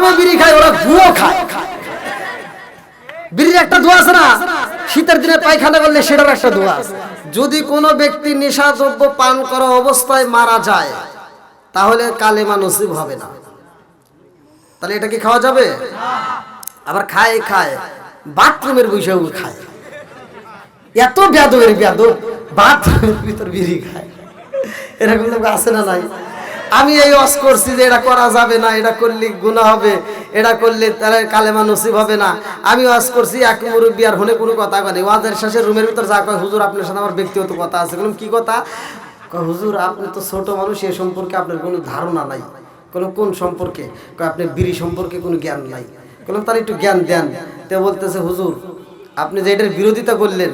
বাথরুমে বিড়ি খায়, ওরা গুয়ো খায়। বিড়ির একটা ধোয়া আছে না? শীতের দিনে পায়খানা করলে সেটার একটা ধোয়া আছে। যদি কোনো ব্যক্তি নেশাদ্রব্য পান করা অবস্থায় মারা যায়, তাহলে কালেমা নসিব হবে না। তাহলে এটা কি খাওয়া যাবে? আবার খায় খায়। বাথরুমের বৈশাখ খায়। এত ব্যাদবের ব্যাদব বাথরুমের ভিতর বিড়ি খায়। এরকম লোক আছে না নাই? আমি এই অস করছি যে এটা করা যাবে না, এটা করলে গুণা হবে, এটা করলে তাহলে কালেমা নসিব হবে না। আমি ওয়াজ করছি, এক মুরব্বী আর হনে কোনো কথা কয় ওয়াজের শেষে রুমের ভিতর যা কয়, হুজুর, আপনার সাথে আমার ব্যক্তিগত কথা আছে। বললাম, কি কথা? হুজুর, আপনি তো ছোট মানুষ, এ সম্পর্কে আপনার কোনো ধারণা নাই। কোনো কোন সম্পর্কে? আপনি বিড়ি সম্পর্কে কোনো জ্ঞান নাই। বললাম তার একটু জ্ঞান দেন। তে বলতেছে, হুজুর, আপনি যে এটার বিরোধিতা করলেন,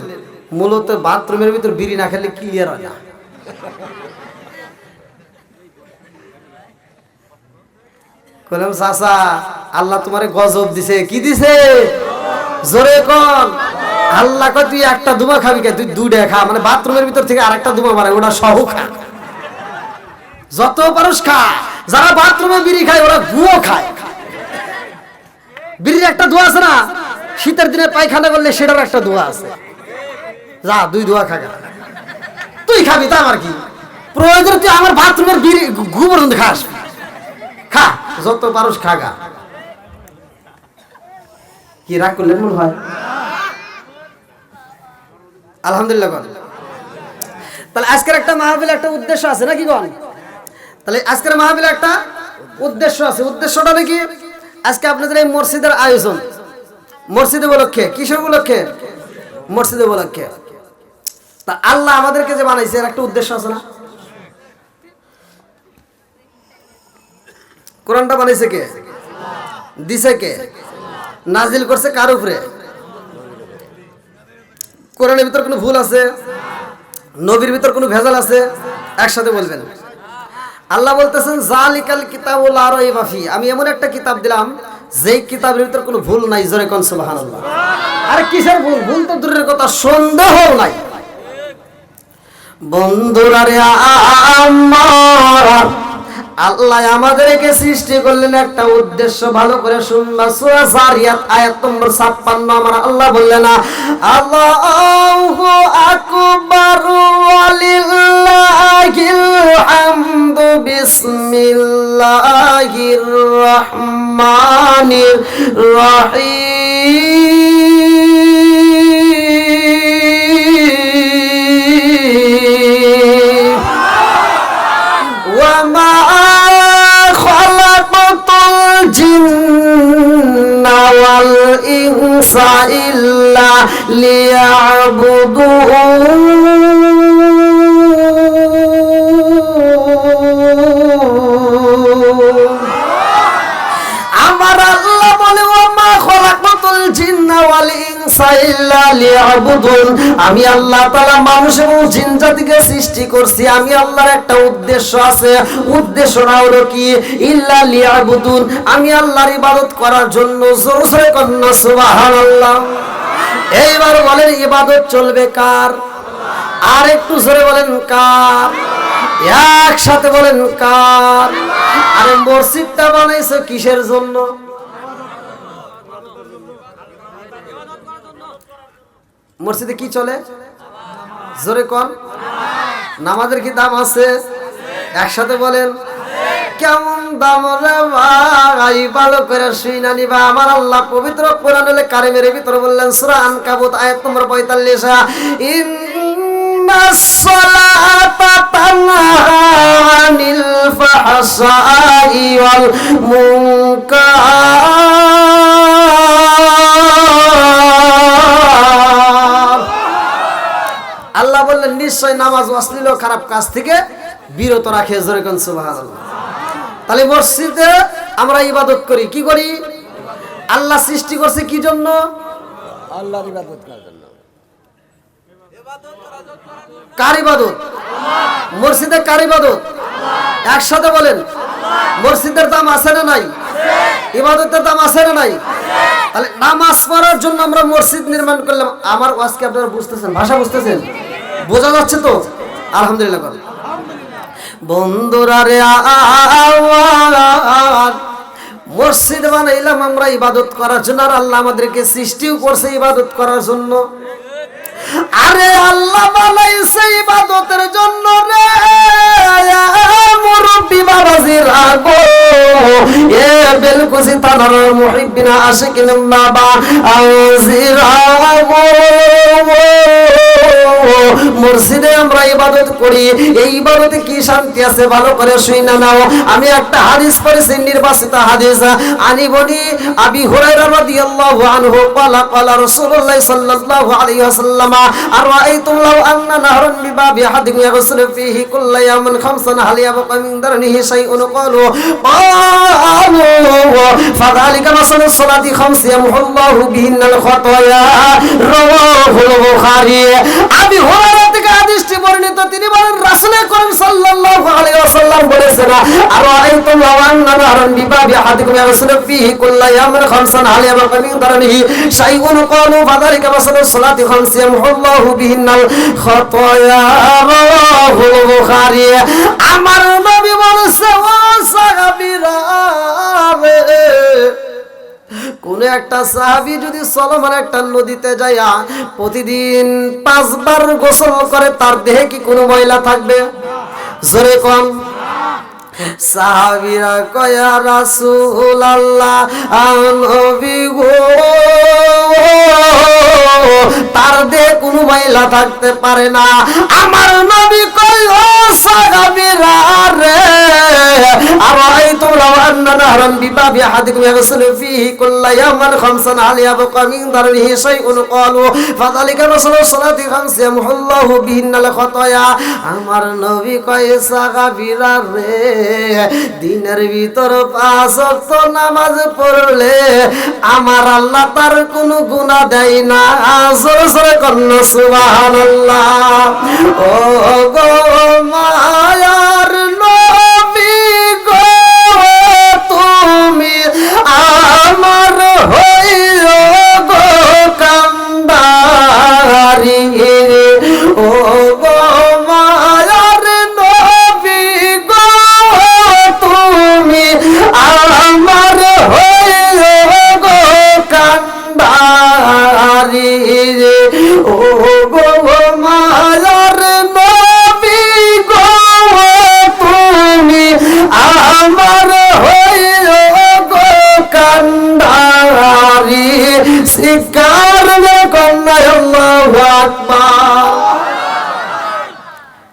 মূলত বাথরুমের ভিতর বিড়ি না খেলে ক্লিয়ার হয় না। কলাম চাচা, আল্লাহ তোমারে গজব দিছে। কি দিছে? জোরে কন, আল্লাহ কয়, তুই একটা দুমা খাবি কে? তুই দুইটা খা। মানে বাথরুমের ভিতর থেকে আরেকটা দুমা মারে ওটা সহ খা। যত পারস খা, যারা বাথরুমে বিড়ি খায়, ওরা গুয়ো খায়। বিড়ির একটা ধোয়া আছে না? শীতের দিনে পায়খানা করলে সেটার একটা ধোয়া আছে। যা, দুই ধোয়া খা তুই খাবি, তা আমার কি? প্রয়োজন তুই আমার বাথরুমের বিড়ি ঘু পর্যন্ত খাস। খা যত পারস খাগা কি রাগ করলেন মনে হয়। আলহামদুলিল্লাহ গণ। তাহলে আজকের একটা মাহফিল একটা উদ্দেশ্য আছে নাকি গণ? তাহলে আজকের মাহফিল একটা উদ্দেশ্য আছে। উদ্দেশ্যটা নাকি আজকে আপনাদের এই মসজিদের আয়োজন। মসজিদ উপলক্ষে কিসের উপলক্ষে? মসজিদ উপলক্ষে। তা আল্লাহ আমাদেরকে যে বানাইছে এর একটা উদ্দেশ্য আছে না? কোরআনটা বানাইছে কে? দিছে কে? নাজিল করছে কার উপরে? কোরআনের ভিতর কোনো ভুল আছে? নবীর ভিতর কোনো ভেজাল আছে? একসাথে বলবেন। আল্লাহ বলতেছেন, জালিকাল আরই মাফি আমি এমন একটা কিতাব দিলাম, যেই কিতাবের ভিতর কোনো ভুল নাই, জোরে কোন সুবহানাল্লাহ। আর কিসের ভুল? ভুল তো দূরের কথা সন্দেহ নাই। বন্ধুরা রে, আমার আল্লাহ আমাদেরকে সৃষ্টি করলেন একটা উদ্দেশ্য ভালো করে শুনবা। সূরা জারিয়াত আয়াত নম্বর 56 আমার আল্লাহ বললেন না আল্লাহু আকবার, ওয়ালিল্লাহিল হামদু বিসমিল্লাহির রহমানির রহিম। الجن والإنس إلا ليعبدون আমি আল্লাহ তালা মানুষ এবং জিন জাতিকে সৃষ্টি করছি। আমি আল্লাহর একটা উদ্দেশ্য আছে। উদ্দেশ্যটা হলো কি? ইল্লা লিয়াবুদুন। আমি আল্লাহর ইবাদত করার জন্য জোর জোরে কন্যা, সুবহানাল্লাহ। এইবার বলেন, ইবাদত চলবে কার? আর একটু জোরে বলেন, কার? একসাথে বলেন, কার? আরে মসজিদটা বানাইছো কিসের জন্য? মসজিদে কি চলে? জোরে কন। নামাজের কি দাম আছে? একসাথে বলেন। কেমন দাম রে ভাই? ভালো করে শুই না নিবা আমার আল্লাহ পবিত্র কোরআন হলে কারিমের ভিতরে বললেন, সূরা আনকাবুত, আয়াত নম্বর 45 ইন্নাস সালাতা তানহা ফাহশাই ওয়াল মুনকার। আল্লাহ নিশ্চয় নামাজ অশ্লীল খারাপ কাজ থেকে বিরত রাখে জোরে কোন সুবহানাল্লাহ। তাহলে মসজিদে আমরা ইবাদত করি কি করি? আল্লাহ সৃষ্টি করছে কি জন্য? আল্লাহর ইবাদত করার জন্য। কার ইবাদত? মসজিদে কার ইবাদত? একসাথে বলেন মসজিদের দাম আছে না নাই? ইবাদতের দাম আছে না নাই? তাহলে নামাজ পড়ার জন্য আমরা মসজিদ নির্মাণ করলাম। আমার ওয়াজকে আপনারা বুঝতেছেন? ভাষা বুঝতেছেন? বোঝা যাচ্ছে তো? আলহামদুলিল্লাহ। বন্ধুরা রে মসজিদ বানাইলাম আমরা ইবাদত করার জন্য, আর আল্লাহ আমাদেরকে সৃষ্টিও করছে ইবাদত করার জন্য। আরে আল্লাহ বানাইছে ইবাদতের জন্য রে। মুরব্বি বাবাজি রাগো এ বেলকুসি তানার মুহিব্বিনা আশিকিন বাবা আজিরাগো মসজিদে আমরা ইবাদত করি। এই ইবাদতে কি শান্তি আছে ভালো করে শুই না নাও। আমি একটা হাদিস পড়েছি, নির্বাচিত হাদিস। আনি বলি আবি হুরায়রা রাদিয়াল্লাহু আনহু ক্বালা ক্বালা রাসূলুল্লাহ সাল্লাল্লাহু আলাইহি ওয়াসাল্লাম আরাআইতুম লাউ আন্না নাহরান বিবাবি আহাদিকুম ইয়াগসিলু ফীহি কুল্লা ইয়াওমিন খামসান, হাল ইয়াবকা মিন দারনিহি শাইউন? ক্বালু ক্বালু, ফাযালিকা মাসালুস সালাতি খামস ইয়ামহুল্লাহু বিহিন্নাল খাতায়া রাওয়াহুল বুখারী। আবি হুরায়রা থেকে হাদিসটি বর্ণিত তিনি বলেন রাসূল করিম সাল্লাল্লাহু আলাইহি ওয়াসাল্লাম বলেছেন আরাআইতুম লাউ আন্না নাহরান বিবাবি আহাদিকুম ইয়াগসিলু ফীহি কুল্লা ইয়াওমিন খামসান হাল ইয়াবকা মিন দারনিহি শাইউন ক্বালু ফাযালিকা মাসালুস সালাতি খামস ইয়ামহুল্লাহু বিহিন্নাল খাতায়া রাওয়াহুল বুখারী। আমার নবী বলেছে, ও সাহাবীরা কোন একটা সাহাবি যদি সলমান একটা নদীতে যাইয়া প্রতিদিন পাঁচবার গোসল করে, তার দেহে কি কোনো ময়লা থাকবে? জোরে কম সাহাবিরা কয়া রাসুল আল্লাহ নবী গো তার দেহে কোনো ময়লা থাকতে পারে না। আমার নবী কয় সাহাবিরা রে আরাই তোমরা আন্না নাহরান বিবাবি আহাদিকুম ইয়াগসিলু ফীহি কুল্লা ইয়াওমান খামসান আল ইয়াবকা মিন দারনিহি শাইউন ক্বালু, ফাযালিকা মাসালু সালাতি খামস ইয়ামহুল্লাহু বিহিন্নাল খাতায়া। আমার নবী কয়, সাহাবীরা রে দিনের ভিতর পাঁচ নামাজ পড়লে আমার আল্লাহ তার কোনো গুণা দেয় না। জোরে জোরে কন্যা সুবাহ ও গো মায়ার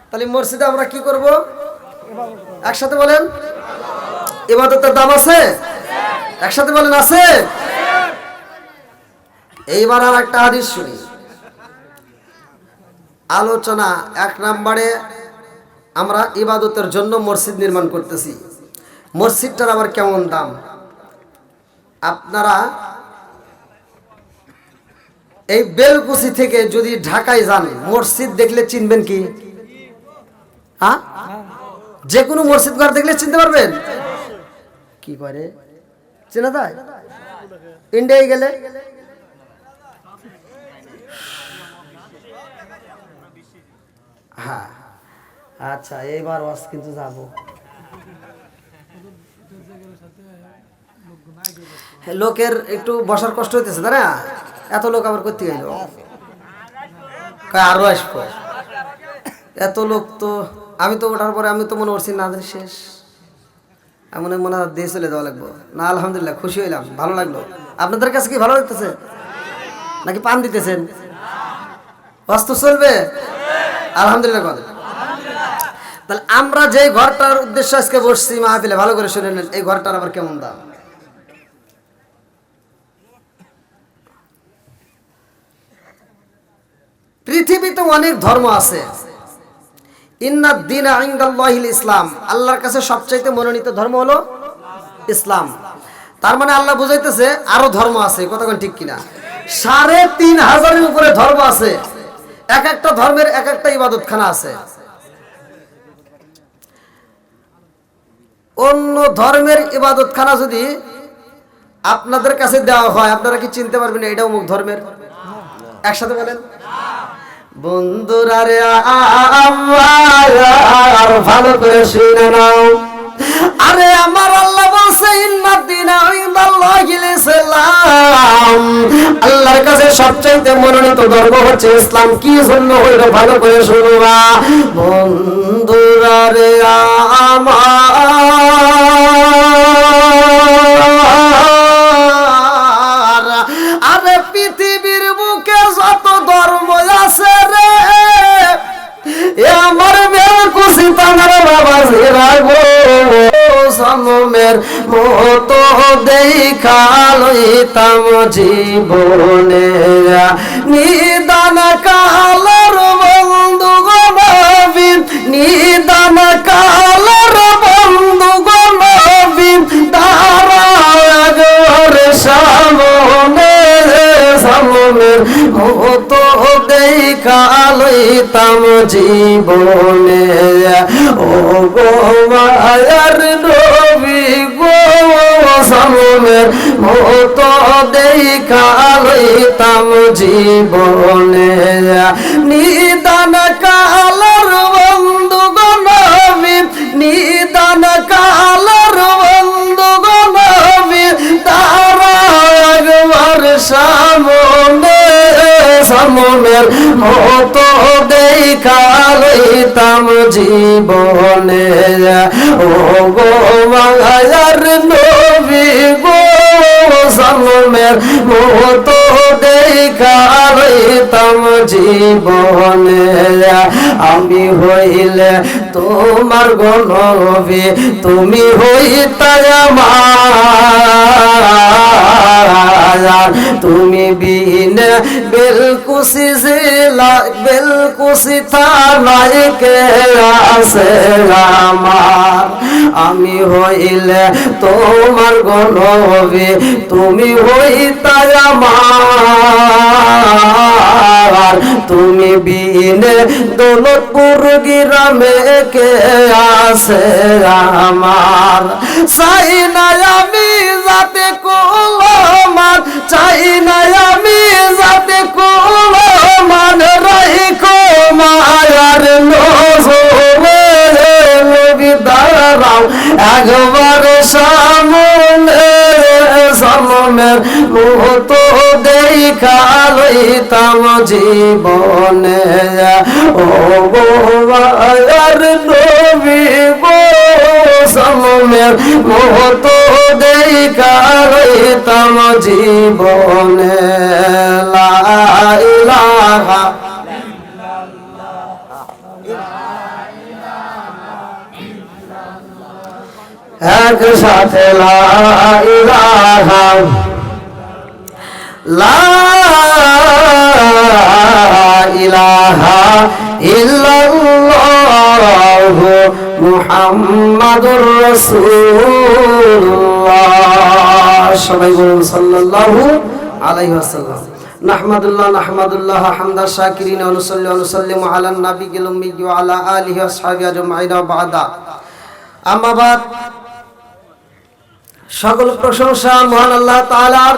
তাহলে মসজিদে আমরা কি করব? একসাথে বলেন। ইবাদতের দাম আছে? একসাথে বলেন, আছে? এইবার আর একটা হাদিস শুনি। আলোচনা এক নম্বরে আমরা ইবাদতের জন্য মসজিদ নির্মাণ করতেছি। মসজিদটার আবার কেমন দাম? আপনারা এই বেলকুচি থেকে যদি ঢাকায় যান, মসজিদ দেখলে চিনবেন কি? হ্যাঁ যে কোনো মসজিদ ঘর দেখলে চিনতে পারবেন? কি করে চেনা যায় ইন্ডিয়ায় গেলে? হ্যাঁ। আচ্ছা এইবার ওয়াজ কিন্তু যাব। লোকের একটু বসার কষ্ট হইতেছে, তাই না? এত লোক আবার করতে গেল আরও আসব এত লোক তো, আমি তো ওঠার পরে আমি তো মনে করছি, না শেষ। আমি মনে হয় দিয়ে চলে যাওয়া লাগবো। না, আলহামদুলিল্লাহ, খুশি হইলাম, ভালো লাগল। আপনাদের কাছে কি ভালো লাগতেছে? নাকি পান দিতেছেন? বাস্তু চলবে। আলহামদুলিল্লাহ, কথা। তাহলে আমরা যে ঘরটার উদ্দেশ্য আজকে বসছি মাহফিলে, ভালো করে শুনে নেন, এই ঘরটার আবার কেমন দাম? পৃথিবীতে অনেক ধর্ম আছে। ইন্নাদ দিন আইন্দাল্লাহিল ইসলাম। আল্লাহর কাছে সবচাইতে মনোনীত ধর্ম হলো ইসলাম। তার মানে আল্লাহ বুঝাইতেছে আরও ধর্ম আছে কতক্ষণ ঠিক কিনা? সাড়ে তিন হাজারের উপরে ধর্ম আছে। এক একটা ধর্মের এক একটা ইবাদতখানা আছে। অন্য ধর্মের ইবাদতখানা যদি আপনাদের কাছে দেওয়া হয়, আপনারা কি চিনতে পারবেন এটা অমুক ধর্মের? একসাথে বলেন। বন্ধুরা রে আমার ভালো করে শুনে নাও। আরে আমার আল্লাহ বলছে আল্লাহর কাছে সবচাইতে মনোনীত ধর্ম হচ্ছে ইসলাম। কি জন্য হইল ভালো করে শুনবা বন্ধুরা রে আমার সমমের মতো দেখা লইতাম জীবনে। নিদান কালর বন্ধু গনবীন নিদান কালর বন্ধু গনবীন তারা আগর সামনে সামনের মতো দেখা লইতাম জীবনে। ও গো মায়ার সামনের মতো দেখা লইতাম জীবনে। নিদান কালর বন্ধু গণবি নিদান কালর বন্ধু গণবি তারা একবার সামনে সামনের মতো দেখা লইতাম জীবনে। ও গো মায়ার নবী গো সামনের মতো দেখা লইতাম জীবনে। আমি হইলে তোমার গণবী তুমি হইতাই আমার। তুমি বিন বেলকুসি জেলা বেলকুসি থানায় কে আছে আমার। আমি হইলে তোমার গণবে, তুমি হইতাই আমার। তুমি বিনে দৌলতপুর গ্রামে কে আছে আমার? চাই না আমি যাতে কোলমান চাই না আমি যাতে কোলমান রাইখো মায়ার নজরে, নবী দাঁড়াও। একবার সামনে সামনের মুহূর্ত দেখা লইতাম জীবনে। ও গো মায়ার নবী গো সামনের মুহূর্ত দেখা লইতাম জীবনে। লা ইলাহা একসাথে লা ইলাহা। লা ইলাহা ইল্লাল্লাহ মুহাম্মাদুর রাসূলুল্লাহ। সবাই বলুন সাল্লাল্লাহু আলাইহি ওয়াসাল্লাম। নাহমাদুল্লাহ নাহমাদুল্লাহ হামদা শাকিরিন আলা নাবিয়িল উম্মি ওয়া আলা আলিহি ওয়া আজমাইন, ওয়া বাদা। আম্মা বাদ, সকল প্রশংসা মহান আল্লাহ তাআলার,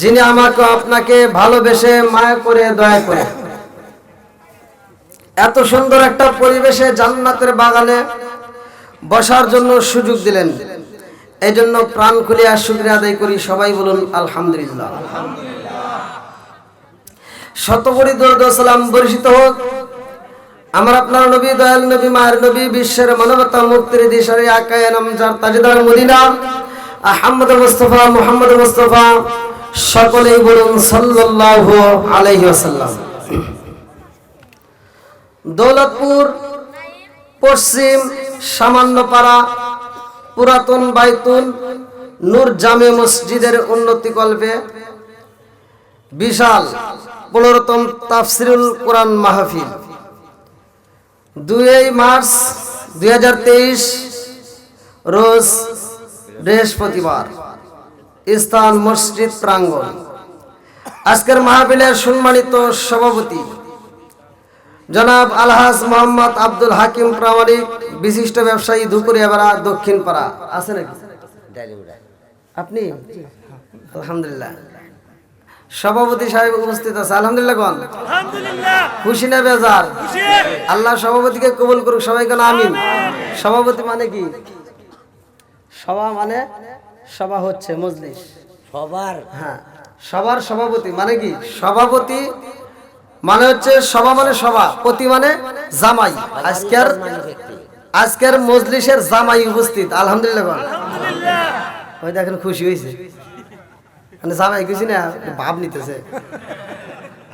যিনি আমাকে আপনাকে ভালোবেসে মায়া করে, দয়া করে এত সুন্দর একটা পরিবেশে জান্নাতের বাগানে বসার জন্য সুযোগ দিলেন। এই জন্য প্রাণ খুলিয়া শুক্রিয়া আদায় করি, সবাই বলুন আলহামদুলিল্লাহ। শতকরি দরুদ ও সালাম বর্ষিত হোক। আমার আপনার নবী, দয়াল নবী, মায়ের নবী, বিশ্বের মানবতা মুক্তির দিশারি আকায় নাম যার তাজদার মদিনা। আহমদ মুস্তফা, মুহাম্মদ মুস্তফা, সকলেই বলুন সাল্লাল্লাহু আলাইহি ওয়াসাল্লাম। দৌলতপুর, পশ্চিম, সামান্যপাড়া, পুরাতন বাইতুল, নূর জামে মসজিদের উন্নতি কল্পে বিশাল পনেরোতম তাফসিরুল কোরআন মাহফিল। দুই মার্চ দুই হাজার তেইশ, রোজ বৃহস্পতিবার স্থান মসজিদ প্রাঙ্গণ। আজকের মাহফিলের সম্মানিত সভাপতি জনাব আলহাজ মোহাম্মদ আব্দুল হাকিম প্রামাণিক বিশিষ্ট ব্যবসায়ী ধুকুরিয়াপাড়া দক্ষিণ পাড়া আছে নাকি? আপনি? আলহামদুলিল্লাহ। সভাপতি সাহেব উপস্থিত আছে। আলহামদুলিল্লাহ কোন? খুশি না বেজার? আল্লাহ সভাপতিকে কবুল করুক সবাই কেন আমিন? সভাপতি মানে কি? সভা মানে সভা হচ্ছে মজলিস। সবার। হ্যাঁ সবার সভাপতি মানে কি? সভাপতি মানে হচ্ছে সভা মানে সভা পতি মানে জামাই। আজকের আজকের মজলিসের জামাই উপস্থিত আলহামদুলিল্লাহ। ওই দেখেন খুশি হয়েছে। মানে জামাই খুশি না ভাব নিতেছে।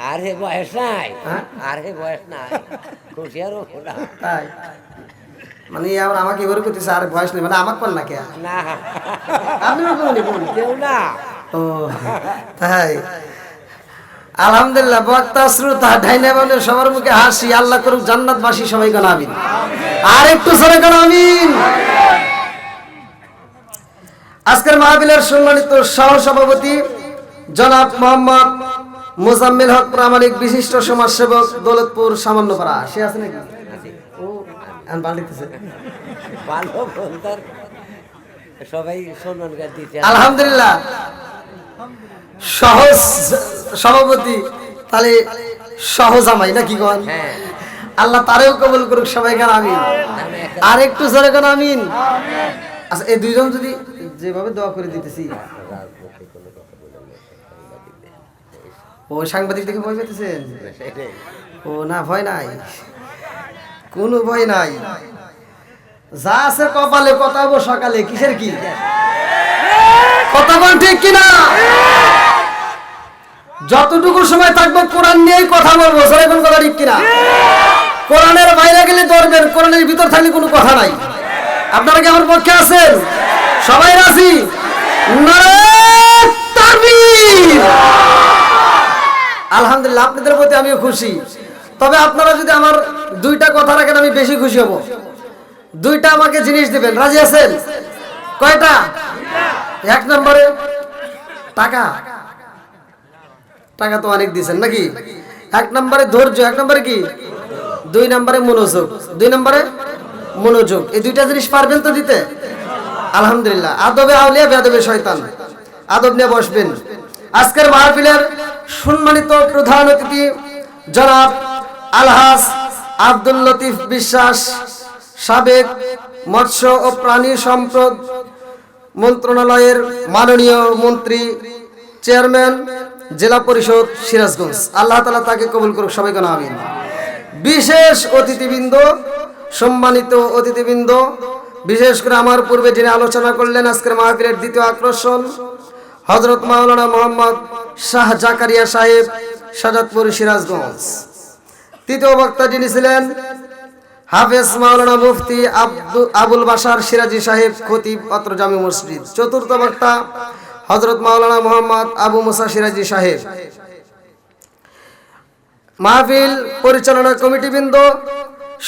আর হে বয়স নাই হ্যাঁ? আর হে বয়স নাই খুশি আর তাই? মানে আবার আমাকে এবারে করতেছে আর বয়স নেই মানে আমার না কে? না। আপনি বলুন বলুন কেউ না। ও তাই। আলহামদুলিল্লাহ বক্তা শ্রোতা ঢাইনা বানের সবার মুখে হাসি আল্লাহ করুক জান্নাতবাসী সবাই কেন আমিন। আর একটু সরে কেন আমিন। আজকের মাহবিলের সম্মানিত সহ সভাপতি জনাব মোহাম্মদ মোজাম্মেল হক প্রামাণিক বিশিষ্ট সমাজসেবক দৌলতপুর সামান্যপাড়া। সে আছে নাকি? ও পাল্টিতেছে ভালো সবাই সম্মান আলহামদুলিল্লাহ। সহজ সভাপতি তাহলে সহজামাই নাকি কন? হ্যাঁ। আল্লাহ তারেও কবুল করুক সবাই কেন আমিন। আর একটু জোরে কেন আমিন। আচ্ছা এই দুইজন যদি যেভাবে দোয়া করে দিতেছি। ও সাংবাদিক দেখে ভয় পেতেছেন? ও না ভয় নাই। কোনো ভয় নাই। যা আছে কপালে কথা সকালে কিসের কি? কথা বল ঠিক কিনা? যতটুকু সময় থাকব কোরআন নিয়েই কথা বলব। সবাই কোন কথা ঠিক কিনা? কোরআনের বাইরে গেলে ধরবেন, কোরআনের ভিতর থাকলে কোনো কথা নাই। আপনারা কি আমার পক্ষে আছেন? সবাই রাজি? আলহামদুলিল্লাহ, আপনাদের প্রতি আমিও খুশি। তবে আপনারা যদি আমার দুইটা কথা রাখেন, আমি বেশি খুশি হব। দুইটা আমাকে জিনিস দিবেন। রাজি আছেন? কয়টা? এক নম্বরে টাকা। টাকা তো অনেক দিয়েছেন নাকি? এক নম্বরে ধৈর্য, এক নম্বরে কি? দুই নম্বরে মনোযোগ। দুই নম্বরে মনোযোগ। এই দুইটা জিনিস পারবেন তো দিতে? আলহামদুলিল্লাহ। আদবে আউলিয়া বেদবে শয়তান। আদব নিয়ে বসবেন। আজকের মাহফিলের সম্মানিত প্রধান অতিথি জনাব আলহাস আব্দুল লতিফ বিশ্বাস, সাবেক মৎস্য ও প্রাণী সম্পদ মন্ত্রণালয়ের মাননীয় মন্ত্রী, চেয়ারম্যান জেলা পরিষদ সিরাজগঞ্জ। আল্লাহ তালা তাকে কবুল করুক সবাইকে আমিন। বিশেষ অতিথিবৃন্দ, সম্মানিত অতিথিবৃন্দ, বিশেষ করে আমার পূর্বে যিনি আলোচনা করলেন আজকের মাহফিলের দ্বিতীয় আকর্ষণ হজরত মাওলানা মোহাম্মদ শাহ জাকারিয়া সাহেব সাজাদপুর সিরাজগঞ্জ। তৃতীয় বক্তা যিনি ছিলেন, হাফেজ মাওলানা মুফতি আব্দুল আবুল বাসার সিরাজি সাহেব খতিব অত্র জামি মসজিদ। চতুর্থ বক্তা হজরত মাওলানা মোহাম্মদ আবু মুসা সিরাজি সাহেব। মাহফিল পরিচালনা কমিটিবৃন্দ,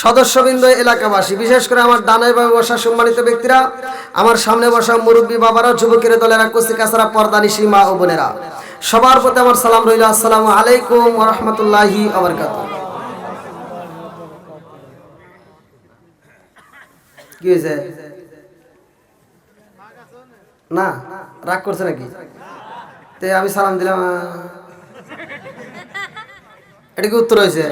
সদস্যবৃন্দ, এলাকাবাসী, বিশেষ করে আমার ডানায় ভাবে বসা সম্মানিত ব্যক্তিরা, আমার সামনে বসা মুরব্বী বাবারা, যুবকের, দলেরা, কুস্তি কাছারা, পর্দানিশি মা ও বোনেরা। সবার প্রতি আমার সালাম রইল। আসসালামু আলাইকুম রহমতুল্লাহি আবরকাত কি হয়েছে না, রাগ করছে নাকি? তে আমি সালাম দিলাম এটা কি উত্তর হয়েছে।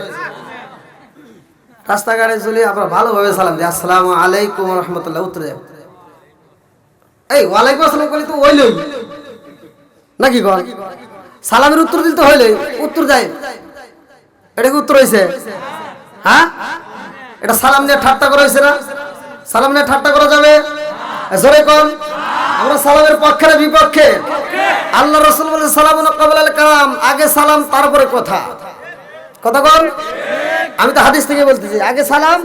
রাস্তাঘাটে চলে আপনার ভালোভাবে সালাম দিই আসসালামু আলাইকুম রহমতুল্লাহ। উত্তর দেব এই, ওয়ালাইকুম আসসালাম করলে তো ওইলই নাকি গল সালামের উত্তর দিতে হইলে উত্তর দেয়। এটা কি উত্তর হয়েছে। হ্যাঁ? এটা সালাম নিয়ে ঠাট্টা করা হয়েছে না? সালাম নিয়ে ঠাট্টা করা যাবে? জোরে কম আমরা সালামের পক্ষে না বিপক্ষে। আল্লাহ রসুল বলে সালাম কাবাল কালাম। আগে সালাম তারপরে কথা। কথা কন। আমি তো হাদিস থেকে বলতেছি আগে সালাম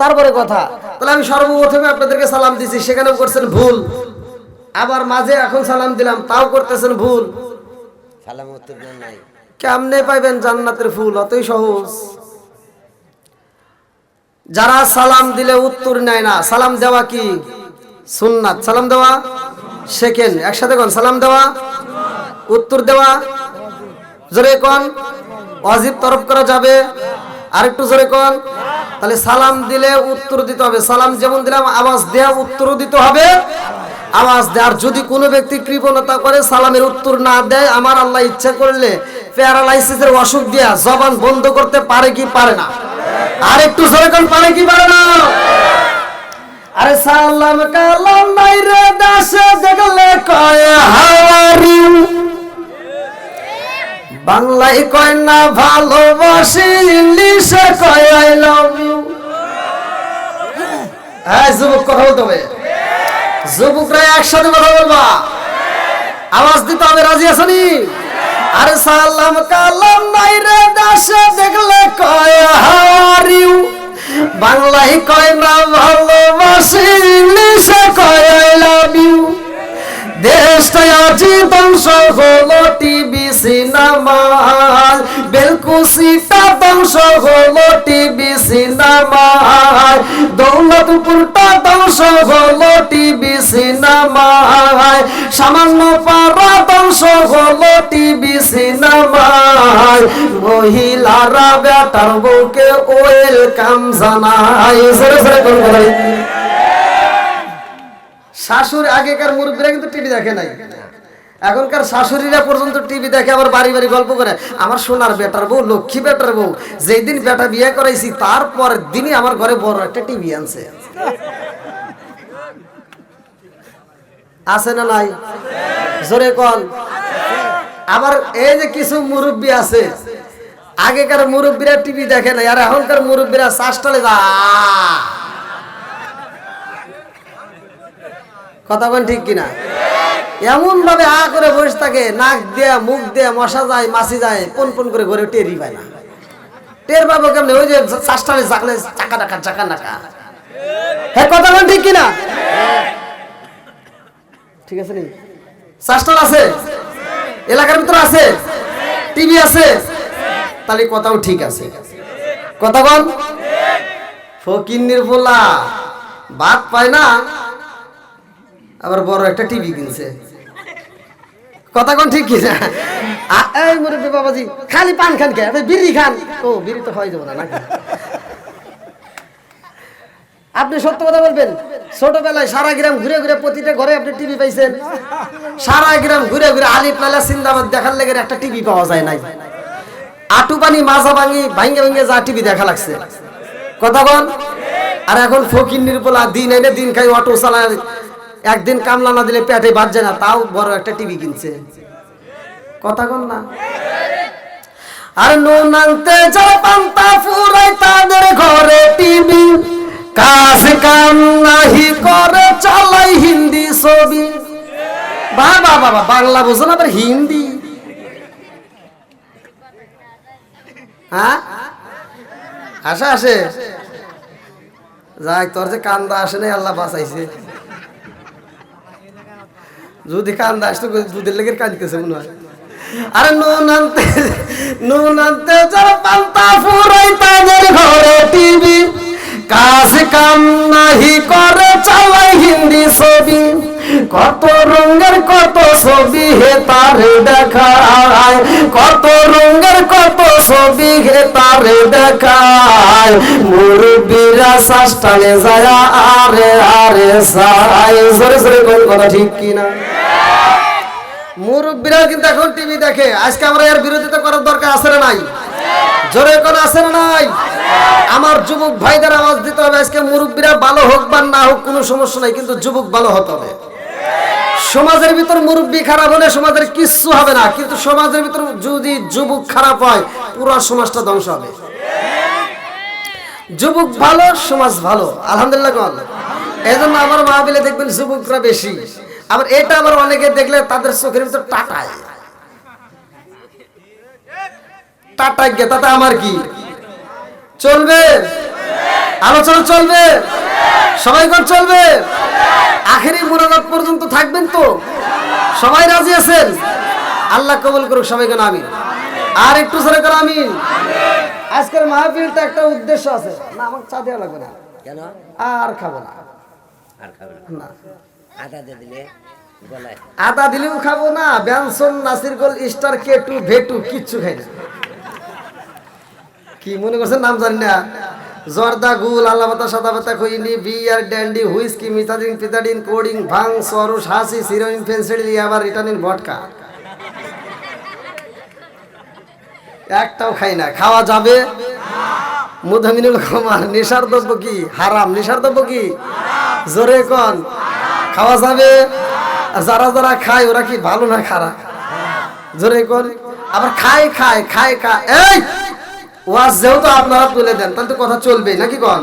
তারপরে কথা। তাহলে আমি সর্বপ্রথমে আপনাদেরকে সালাম দিছি সেখানেও করছেন ভুল। আবার মাঝে এখন সালাম দিলাম তাও করতেছেন ভুল। সালাম উত্তর নাই। কেমনে পাইবেন জান্নাতের ফুল? অতই সহজ। যারা সালাম দিলে উত্তর নেয় না। সালাম দেওয়া কি? সুন্নাত সালাম দেওয়া সেকেন্ড একসাথে কোন? সালাম দেওয়া, উত্তর দেওয়া, জোরে কন? অজিব তরফ করা যাবে, আরেকটু জোরে কন? তাহলে সালাম দিলে উত্তর দিতে হবে। সালাম যেমন দিলাম, আওয়াজ দেওয়া উত্তরও দিতে হবে। আওয়াজ দেয়, আর যদি কোনো ব্যক্তি কৃপণতা করে সালামের উত্তর না দেয়, আমার আল্লাহ ইচ্ছা করলে প্যারালাইসিসের অসুখ দিয়া জবান বন্ধ করতে পারে কি পারে না? আর একটু জোরে কোন, পারে কি পারে না? আরে সালাম কালাম নাই রে দেশে দেখলে কয় হাওয়ারি। বাংলায় কয় না ভালোবাসি, ইংলিশে কয় আই লাভ ইউ হ্যাঁ যুবক, কথা বলতে হবে। যুবকরা একসাথে কথা বলবা। আওয়াজ দিতে হবে, রাজি আছনি আরে সালাম কালাম নাই রে দেশে দেখলে কয় হারিউ বাংলায় কয় না ভালোবাসি ইংলিশে কয় আই লাভ ইউ দেশটা আজি ধ্বংস হলো টিভি সিনেমায় বেলকুসিটা ধ্বংস হলো টিভি সিনেমায় দৌলতপুরটা ধ্বংস হলো টিভি সিনেমায় সামান্য পাড়া ধ্বংস হলো টিভি সিনেমায় মহিলারা বেটার বউকে ওয়েলকাম জানাই সরে সরে বলাই শাশুড়ি, আগেকার মুরব্বীরা কিন্তু টিভি দেখে নাই। এখনকার শাশুড়িরা পর্যন্ত টিভি দেখে আবার বাড়ি বাড়ি গল্প করে। আমার সোনার বেটার বউ, লক্ষ্মী বেটার বউ যেই দিন বেটা বিয়ে করাইছি তারপর দিনই আমার ঘরে বড় একটা টিভি আনছে। আছে না নাই? জোরে কন। আবার এই যে কিছু মুরব্বী আছে, আগেকার মুরব্বীরা টিভি দেখে নাই, আর এখনকার মুরব্বীরা চাষটালে যা। কথা বলেন ঠিক কিনা? এমন ভাবে আ করে বসে থাকে, নাক দেয়া, মুখ দেয়া মশা যায়, মাছি যায় পন পন করে ঘরে টেরি পায় না। টের পাবো কেমনে? ওই যে চাষটালে জাগলে চাকা ডাকা চাকা ডাকা হ্যাঁ কথা বলেন ঠিক কিনা? ঠিক আছে নি? চাষটাল আছে? এলাকার ভিতরে আছে? টিভি আছে? তাহলে কথাও ঠিক আছে। কথা বল। ফকিন্নির বলা ভাত পায় না, আবার বড় একটা টিভি কিনছে। কথা কোন ঠিক কিনা এই মুরব্বী বাবাজি, খালি পান খান কে? বিড়ি খান। ও, বিড়ি তো হয়ে যাব না আপনি সত্য কথা বলবেন? ছোটবেলায় সারা গ্রাম ঘুরে ঘুরে প্রতিটা ঘরে আপনি টিভি পাইছেন। সারা গ্রাম ঘুরে ঘুরে আলিফ লালা সিন্দাবাদ দেখার লেগে একটা টিভি পাওয়া যায় নাই। আটু পানি মাজা ভাঙি ভাঙ্গে ভাঙ্গে যা টিভি দেখা লাগছে। কথা বল। আর এখন ফকির নির্বলা দিন এনে দিন খাই, অটো চালায়। একদিন কামলা না দিলে পেটে বাজছে না, তাও বড় একটা টিভি কিনছে। কথা কন না। আর নুন আনতে যারা পান্তা ফুরাই তাদের ঘরে টিভি কাজ কাম নাহি করে, চালাই হিন্দি ছবি। বাবা বাবা বাংলা বোঝো না হিন্দি। হ্যাঁ? আসে আসে। যাই, তোর যে কান্দা আসে নাই, আল্লাহ বাঁচাইছে। যদি কান্দা আসতো দুধের লেগে কাঁদতেছে মনে হয়। আরে নুন আনতে নুন আনতে যারা পান্তা ফুরাই তাদের ঘরে টিভি। কাজ কাম নাহি করে চালাই হিন্দি ছবি। কত রঙের, কত ছবি হে তারে দেখায়। কত রঙের, কত ছবি হে তারে দেখায়। মুরব্বীরা শাস্তালে যায় আরে আরে সাই জোরে জোরে কোন কথা ঠিক কিনা? মুরব্বীরা কিন্তু এখন টিভি দেখে। আজকে আমরা এর বিরোধিতা করার দরকার আছে না নাই? জোরে কোন আছে না নাই? আমার যুবক ভাইদের আওয়াজ দিতে হবে। আজকে মুরব্বীরা ভালো হোক বা না হোক, কোনো সমস্যা নাই, কিন্তু যুবক ভালো হতে হবে। সমাজের ভিতর মুরব্বী খারাপ হলে সমাজের কিচ্ছু হবে না, কিন্তু সমাজের ভিতর যদি যুবক খারাপ হয়, পুরো সমাজটা ধ্বংস হবে। যুবক ভালো, সমাজ ভালো। আলহামদুলিল্লাহ এই জন্য আমার মাহবিলে দেখবেন যুবকরা বেশি। আবার এটা আবার অনেকে দেখলে তাদের চোখের ভিতর টাটায়। টাটায় গে তাতে আমার কি? চলবে। আলোচনা চলবে। সবাই কোন চলবে। আখেরি মোনাজাত পর্যন্ত থাকবেন তো? সবাই রাজি আছেন? আল্লাহ কবুল করুক সবাই কেন আমি আর একটু সরে করে আমি আজকের মাহফিল তো একটা উদ্দেশ্য আছে। না আমার চা দেওয়া লাগবে না। কেন? আর খাব না। আর খাবে না। আদা দিয়ে দিলে আদা দিলেও খাব না। Benson Nasir gold star K two ভেটু কিচ্ছু খাই না। কি মনে করছেন? নাম জানি না। জর্দা গুল আলাপাতা সাদাপাতা খইনি, beer, dandy, whisky methadone pethidine codeine, ভাং সরুস হাসি সিরোইন ফেন্সিল আবার রিটার্নিন ভটকা। একটাও খাই না। খাওয়া যাবে? মুধামিনুল কুমার নেশার দ্রব্য কি? হারাম। নেশার দ্রব্য কি? জোরে কন। খাওয়া যাবে? যারা যারা খায়, ওরা কি ভালো না খারাপ? জোরে কন। আবার খায় খায় খায় খায়। এই! ওয়াজ যেহেতু আপনারা তুলে দেন তাহলে তো কথা চলবে নাকি কন?